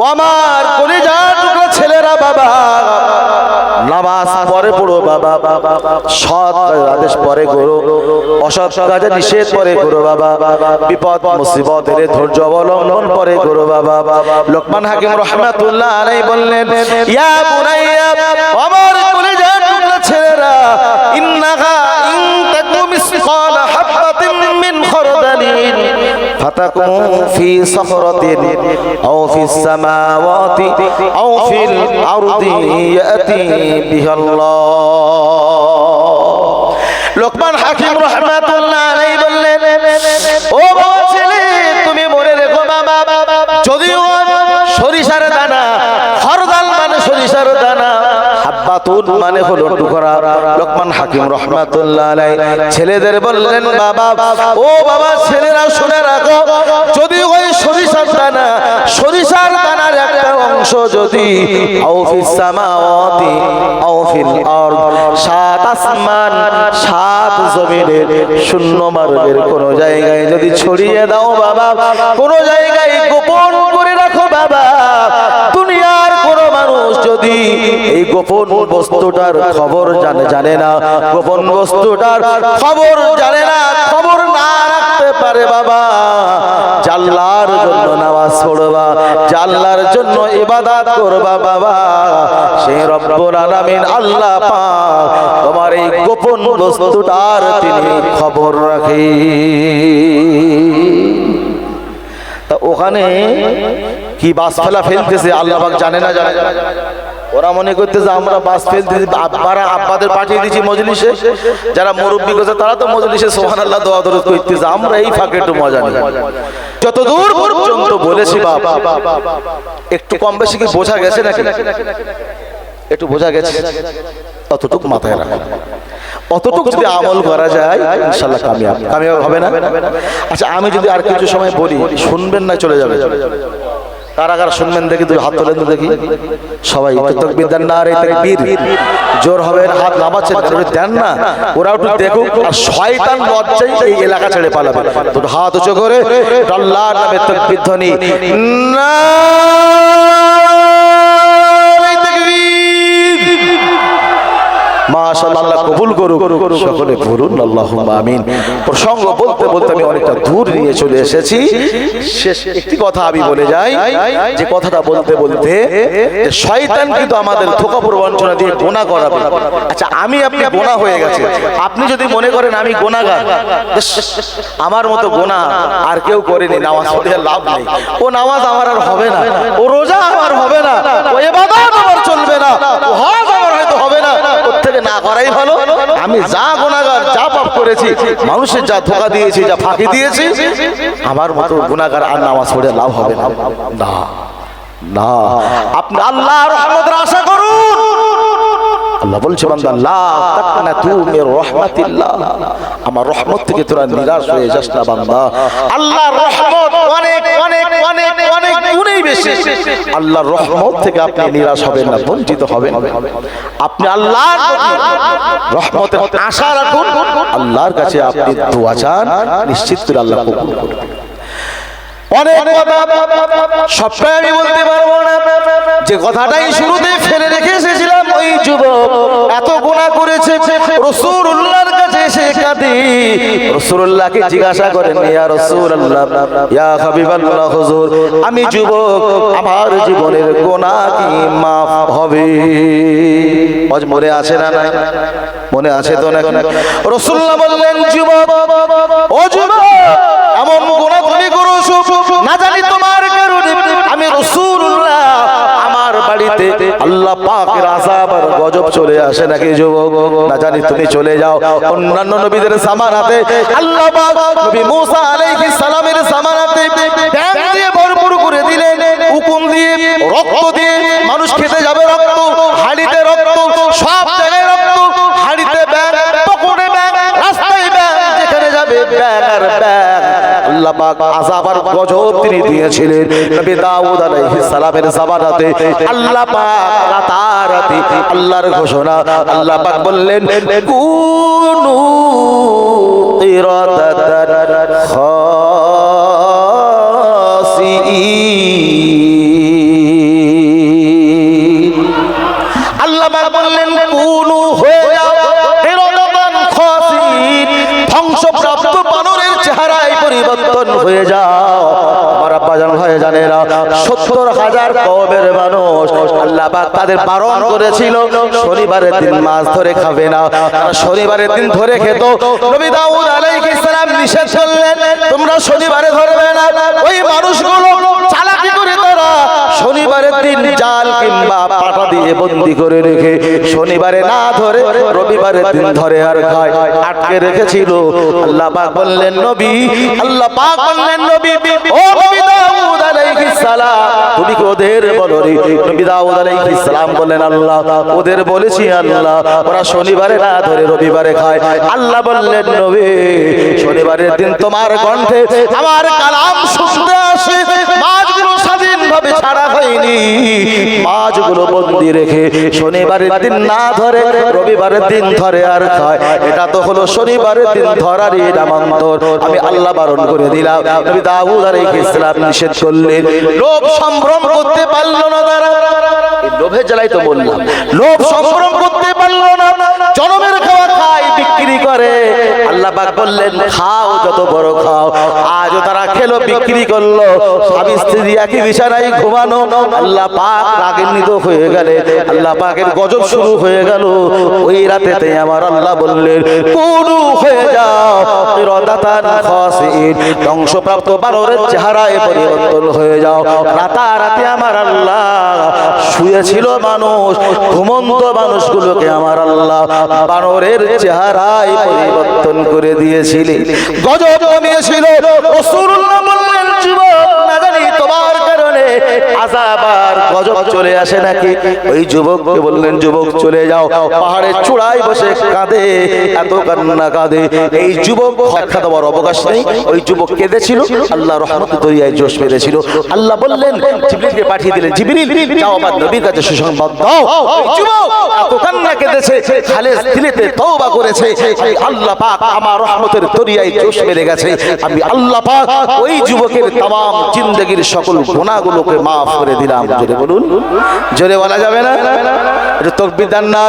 ও আমার কলিজা টুকরা ছেলেরা বাবা। নামাজ পরে পড়ো বাবা। সৎ আদেশ পরে করো। অসৎ কাজে নিষেধ পরে করো বাবা। বিপদ, মুসিবত এলে ধৈর্য অবলম্বন পরে করো বাবা। লোকমান হাকিম রহমাতুল্লাহ আলাই বললেন, ইয়া বুনাইয়া আমার কলিজা টুকরা ছেলেরা, ইন্নাহা ইন তাকু মিসকাল হাববাতিন মিন খরদালিন। فتكون في صخرة أو في السماوات أو في الأرض يأتي بها الله لقمان حكيم رحمة الله عليه হাব্বাতুন মানে হলো টুকরা। লোকমান হাকিম রহমাতুল্লাহ আলাইহি। ছেলেদের বললেন, বাবা, ও বাবা, ছেলেরা শুনে রাখো যদি ওই সরিষার দানা সরিষার দানার একটা অংশ যদি সাত আসমান, সাত জমিনের শূন্য মার্গের কোন জায়গায় যদি ছড়িয়ে দাও বাবা, কোন জায়গায় গোপন করে রাখো বাবা। দুনিয়ার কোন মানুষ যদি এই গোপন বস্তুটার খবর জানে জানে না, গোপন বস্তুটার খবর জানে না, খবর না রাখতে পারে বাবা। জাল্লার জন্য নামাজ পড়বা জাল্লার জন্য ইবাদত করবা বাবা। সেই রব্বুল আলামিন আল্লাহ পাক তোমার এই গোপন বস্তুটার তিনি খবর রাখে। তা ওখানে কি বাস ফেলা ফেলতেছে, আল্লাহ পাক জানে না জানে। ওরা মনে করতেছে আমরা বাস ফেলতেছি আব্বারা আব্বাদের পাঠিয়ে দিচ্ছি মজলিসে। যারা মুরব্বী করছে, তারা তো মজলিসে সোহান আল্লাহ দোয়া দরদ করতেছে। আমরা এই ফাঁকে একটু মজা নিই। যত দূর পর্যন্ত বলেছি বাপ, একটু কম বেশি কি বোঝা গেছে নাকি? একটু বোঝা গেছে। অতটুকু মাথায় রাখা। অতটুকু যদি আমল করা যায় ইনশাল্লাহ কামিয়াব কামিয়াব হবে না? আচ্ছা আমি যদি আর কিছু সময় বলি, শুনবেন না, চলে যাবে। কারা কারা শুনবেন দেখি, দুই হাত তোলেন দেখি। সবাই তকবির দেন না তাকবীর জোর হবে, হাত নামাচ্ছেন দেন না। ওরা একটু দেখুক, আর শয়তান লজ্জাই এই এলাকা ছেড়ে পালাবে। দুটো হাত উঁচু করে আল্লাহর নামে তকবির ধ্বনি। তাকবীর। মাশাআল্লাহ আল্লাহ কবুল করুক, সকলে বলুন আল্লাহ আমিন। প্রসঙ্গ বলতে বলতে আমি অনেকটা দূর নিয়ে চলে এসেছি। শেষ একটি কথা আমি বলে যাই, যে কথাটা বলতে বলতে শয়তান কিন্তু আমাদের ধোকা প্রবঞ্চনা দিয়ে গোনা করাবে। আচ্ছা আমি আপনি গোনা হয়ে গেছে। আপনি যদি মনে করেন আমি গোনাগার আমার মতো গোনা আর কেউ করেনি, নামাজ পড়ে লাভ নেই। ও নামাজ আমার আর হবে না, ও রোজা আমার হবে না, ও ইবাদত আমার চলবে না, ও হজ আমার না করাই ভালো। আমি যা করেছি, মানুষের যা দিয়েছি, যা ফাঁকি দিয়েছি, আমার মতো গুণাগার আর নামাজ পড়ে লাভ হবে না। আপনি আল্লাহ আশা করুন। আল্লাহ বলছে, বান্দা, লা তাকনাতু মির রাহমাতিল্লাহ। আমার রহমত থেকে তোরা নিরাশ হয়ে যাস না, বান্দা। আল্লাহর রহমত অনেক অনেক অনেক অনেক গুণেই বেশি। আল্লাহর রহমত থেকে আপনি নিরাশ হবেন না, বঞ্চিত হবেন আপনি আল্লাহর রহমতের আশা রাখুন। আল্লাহর কাছে আপনি দোয়া চান, নিশ্চিত করে আল্লাহ কবুল করবেন সবটাই আমি বলতে পারব না। যে কথাটাই শুরুতে ফেলে রেখে এসেছিলাম, ওই যুবক করেছে রসুল্লাহর কাছে এসে কাঁদি। রসুল্লাহকে জিজ্ঞাসা করেন ইয়া রসুল্লাহ ইয়া হাবিবাল্লাহ হুজুর আমি যুবক আমার জীবনের গোনা কি মাফ হবে? আজ মনে আছে না মনে আছে তো না রসুল্লাহ বললেন যুবক ও যুবক আল্লাহ পাকের আযাব আর গজব চলে আসে নাকি যুবক? না জানি, তুমি চলে যাও। অন্যান্য নবীদের জামানাতে আল্লাহ পাক নবী মুসা আলাইহিস সালামের জামানাতে ব্যাং দিয়ে ভরপুর করে দিলেন হুকুম দিয়ে, রক্ত দিয়ে। মানুষ খেতে যাবে রক্ত, হাড়িতে রক্ত, সব জায়গায় রক্ত। হাড়িতে ব্যাং পকেটে ব্যাং রাস্তায় ব্যাং যেখানে যাবে ব্যাং আর ব্যাং আল্লাহ পাক আযাব আর গজব তিনি দিয়েছিলেন। নবী দাউদ আলাইহিস সালামের জামানাতে আল্লাহ পাক রাতারাতি আল্লাহর ঘোষণা। আল্লাহ পাক বললেন, কুনু ইরাদাতান খাসিঈন। জানেরা সত্তর হাজার কমের মানুষ আল্লাহ তাদের বারণ করেছিল, শনিবারের দিন মাছ ধরে খাবে না। শনিবারের দিন ধরে খেত। নবী দাউদ আলাইহিস সালাম নিষেধ করলেন, তোমরা শনিবারে ধরবে না। ওই মানুষগুলো চালাকি শনিবারের দিন জাল কিংবা পাটা দিয়ে বন্দি করে রেখে শনিবারে না ধরে রবিবারের দিন ধরে আর খায়। আটকে রেখেছিল। আল্লাহ পাক বললেন, নবী, আল্লাহ পাক বললেন, নবী, ও নবী দাউদ আলাইহিস সালাম, তুমি কি ওদের বলো রে নবী দাউদ আলাইহিস সালাম বললেন, আল্লাহ, ওদের বলেছি, আল্লাহ, ওরা শনিবারে না ধরে রবিবারে খায়। আল্লাহ বললেন, নবী, শনিবারের দিন তোমার কণ্ঠে আমার কালাম শুনতে আসে। হয়নি। মাছগুলো বন্দি রেখে শনিবারের দিন না ধরে, রবিবারের দিন ধরে আর খায়। এটা তো হলো শনিবারের দিন ধরারই নামান্তর। আমি আল্লাহ বারণ করে দিলাম। নবী দাউদ আলাইহিস ইসলাম নিষেধ করলেন। লোভ সম্ভ্রম করতে পারল না তারা। লোভের জ্বালাই তো বললাম লোভ সম্ভ্রম করতে পারল না। জনমের খাওয়া খায় বিক্রি করে। আল্লাহ পাক বললেন, খাও, যত বড় খাও। আজও তারা খেলো, বিক্রি করল। স্বামী স্ত্রী একই বিছানায় ঘুমানো। আল্লাহ পাক রাগান্বিত হয়ে গেলে আল্লাহ পাকের গজব শুরু হয়ে গেল। ওই রাতেতে আমার আল্লাহ বললেন, পুরু হয়ে যাও রদাতান খাসিন। ধ্বংসপ্রাপ্ত বানরের চেহারায় পরিবর্তন হয়ে যাও। রাতারাতি আমার আল্লাহ শুয়েছিল মানুষ। ঘুমন্ত মানুষগুলোকে আমার আল্লাহ বানরের চেহারায় পরিবর্তন করে দিয়েছিল গজব কমিয়েছিল চলে আসে নাকি? ওই যুবককে বললেন, যুবক, চলে যাও। পাহাড়ের চূড়ায় বসে কাঁদে, এত কান্না কাঁদে। এই যুবক ব্যাখ্যা দেওয়ার অবকাশ নেই। ওই যুবক কেঁদেছিল। আল্লাহ রহমত দরিয়ায় জোশ মেরেছিল। আল্লাহ বললেন, জিবরিলকে পাঠিয়ে দিলেন জিবরিল, যাও আমার নবীর কাছে সুসংবাদ দাও। যুবক এত কান্না কেঁদেছে খালেস দিলেতে তওবা করেছে। আল্লাহ পাক আমার রহমতের দরিয়ায় জোশ মেরে গেছে। আমি আল্লাহ পাক ওই যুবকের তাম জিন্দগির সকল গুনাহগুলোকে মাফ করে দিলাম। বলুন। জোরে বলা যাবে না? দান না